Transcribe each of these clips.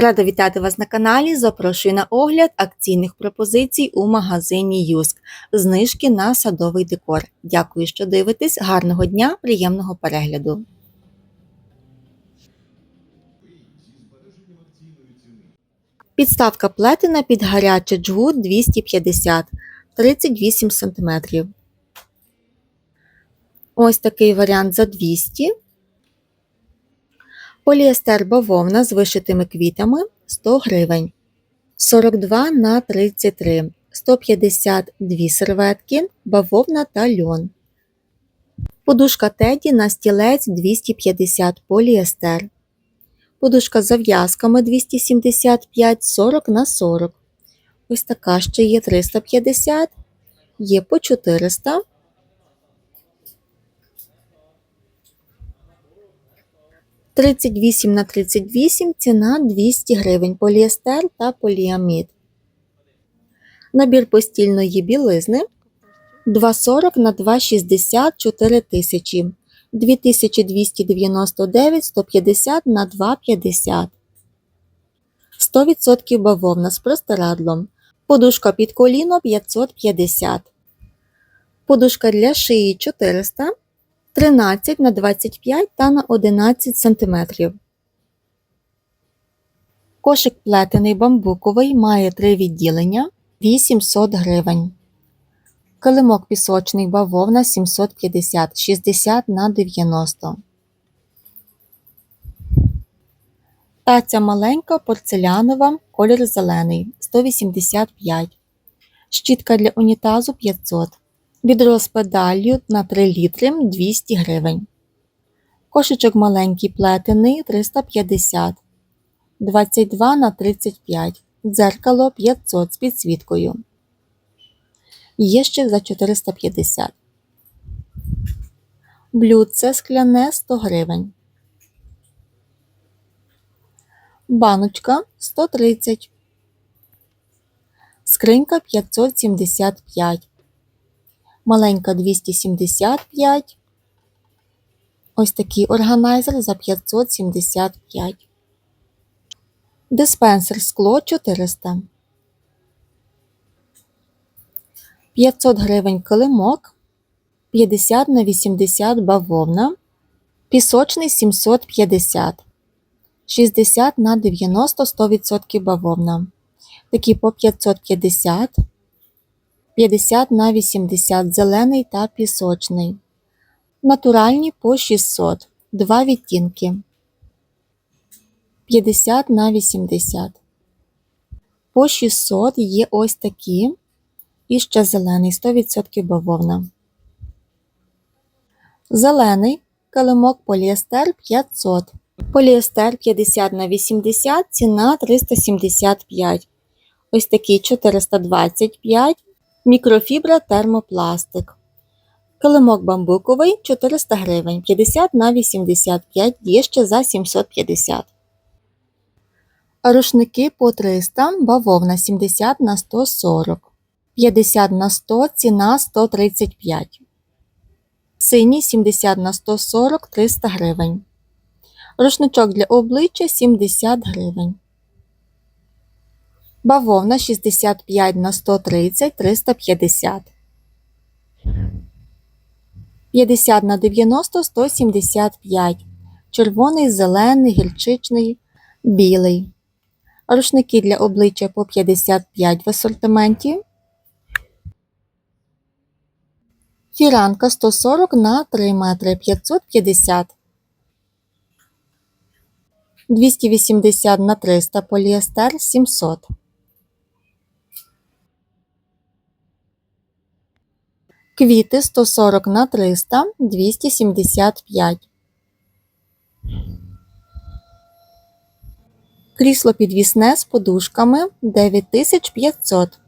Рада вітати вас на каналі. Запрошую на огляд акційних пропозицій у магазині Юск. Знижки на садовий декор. Дякую, що дивитесь. Гарного дня, приємного перегляду. Підставка плетена під гаряче джгут 250 38 см. Ось такий варіант за 200 Поліестер бавовна з вишитими квітами 100 гривень. 42 на 33, 152 серветки, бавовна та льон. Подушка теді на стілець 250 поліестер. Подушка з зав'язками 275 40 на 40. Ось така ще є 350, є по 400. Тридцять вісім на тридцять вісім ціна 200 гривень поліестер та поліамід. Набір постільної білизни 2,40 на 2,60 4 тисячі. 2299 150 на 250. 100% бавовна з простирадлом. Подушка під коліно 550. Подушка для шиї 400 13 на 25 та на 11 см. Кошик плетений бамбуковий має три відділення 800 гривень. Килимок пісочний бавовна 750 60 на 90. Таця маленька порцелянова, колір зелений 185. Щітка для унітазу 500. Відро з педаллю на 3 літри 200 гривень. Кошечок маленький плетений 350. 22 на 35. Дзеркало 500 з підсвіткою. Є ще за 450. Блюдце скляне 100 гривень. Баночка 130. Скринька 575. Маленька 275. Ось такий органайзер за 575. Диспенсер скло 400. 500 гривень килимок, 50 на 80 бавовна, пісочний 750, 60 на 90 100% бавовна. Такі по 550, 50 на 80 зелений та пісочний. Натуральні по 600, два відтінки. 50 на 80. По 600 є ось такі. І ще зелений 100% бавовна. Зелений килимок поліестер 500. Поліестер 50 на 80, ціна 375. Ось такий 425. Мікрофібра термопластик. Килимок бамбуковий 400 гривень. 50 на 85 є ще за 750. Рушники по 300, бавовна 70 на 140. 50 на 100, ціна 135. Синій 70 на 140 300 гривень. Рушничок для обличчя 70 гривень. Бавовна 65 на 130 350. 50 на 90 175. Червоний, зелений, гірчичний, білий. Рушники для обличчя по 55 в асортименті. Фіранка 140 на 3 метри 550. 280 на 300 поліестер 700. Квіти 140 на 300 275. Крісло підвісне з подушками 9500.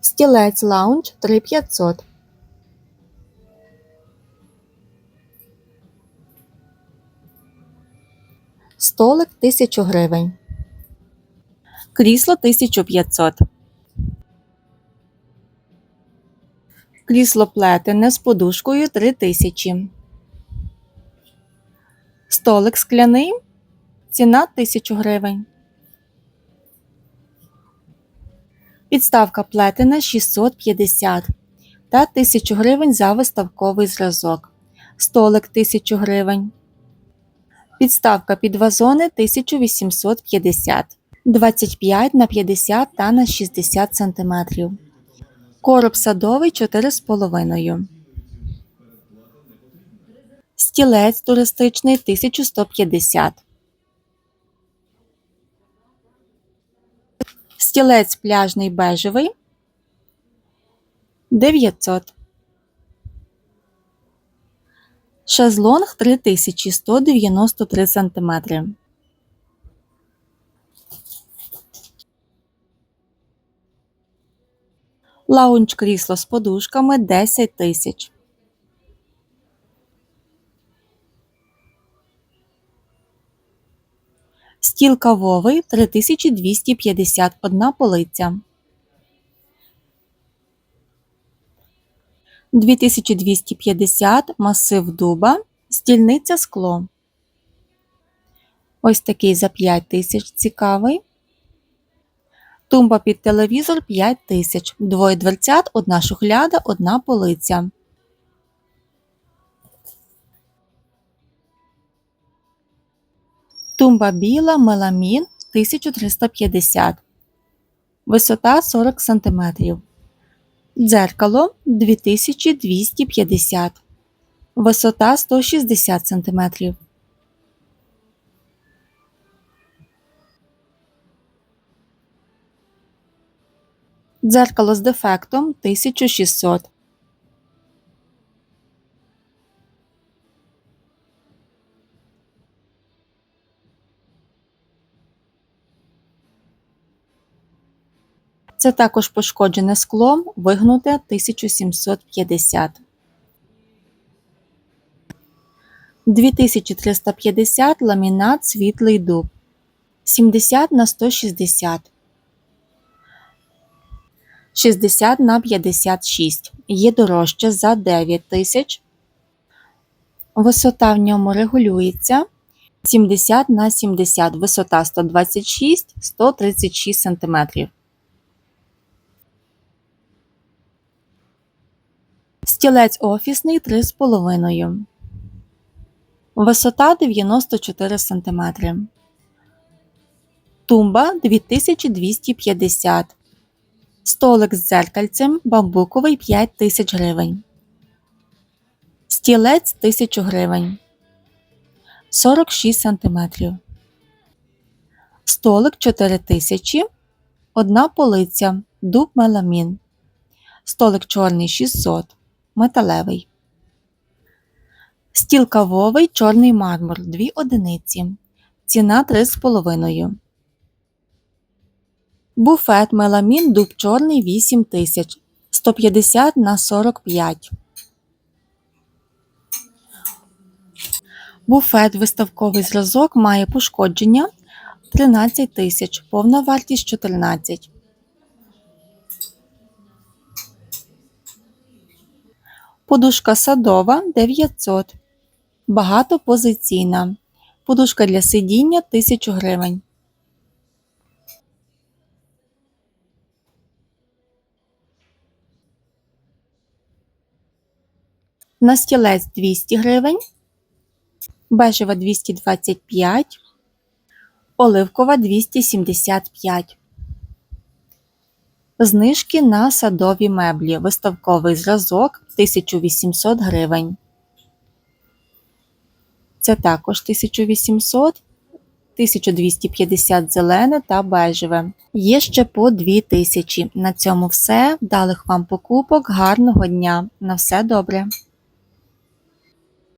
Стілець лаунж 3500. Столик 1000 гривень. Крісло 1500. Крісло плетене з подушкою 3000. Столик скляний. Ціна 1000 гривень. Підставка плетена 650 та 1000 гривень за виставковий зразок. Столик 1000 гривень. Підставка під вазони 1850, 25 на 50 та на 60 см. Короб садовий 4,5. Стілець туристичний 1150. Стілець пляжний бежевий 900. Шезлонг 3193 см. Лаунч крісло з подушками 10 тисяч. Стіл кавовий 3251 полиця. 2250 масив дуба, стільниця скло. Ось такий за 5 тисяч цікавий. Тумба під телевізор 5 тисяч. Двоє дверцят, одна шухляда, одна полиця. Тумба біла, меламін 1350. Висота 40 см. Дзеркало 2250. Висота 160 см. Дзеркало з дефектом 1600. Це також пошкоджене склом, вигнуте 1750. 2350 ламінат світлий дуб. 70 на 160. 60 на 56. Є дорожче за 9 тисяч. Висота в ньому регулюється 70 на 70. Висота 126 136 см. Стілець офісний 3,5. Висота 94 см. Тумба 2250. Столик з дзеркальцем бамбуковий 5000 гривень. Стілець 1000 гривень. 46 см. Столик 4000. Одна полиця. Дуб меламін. Столик чорний 600. Металевий. Стіл кавовий чорний мармур 2 одиниці. Ціна 3,5. Буфет меламін дуб чорний 8 тисяч 150 на 45. Буфет виставковий зразок має пошкодження 13 тисяч, повна вартість 14. Подушка садова 900. Багатопозиційна. Подушка для сидіння 1000 гривень. На стілець 200 гривень. Бежева 225. Оливкова 275. Знижки на садові меблі. Виставковий зразок 1800 гривень. Це також 1800, 1250 зелене та бежеве. Є ще по 2000. На цьому все. Вдалих вам покупок, гарного дня. На все добре!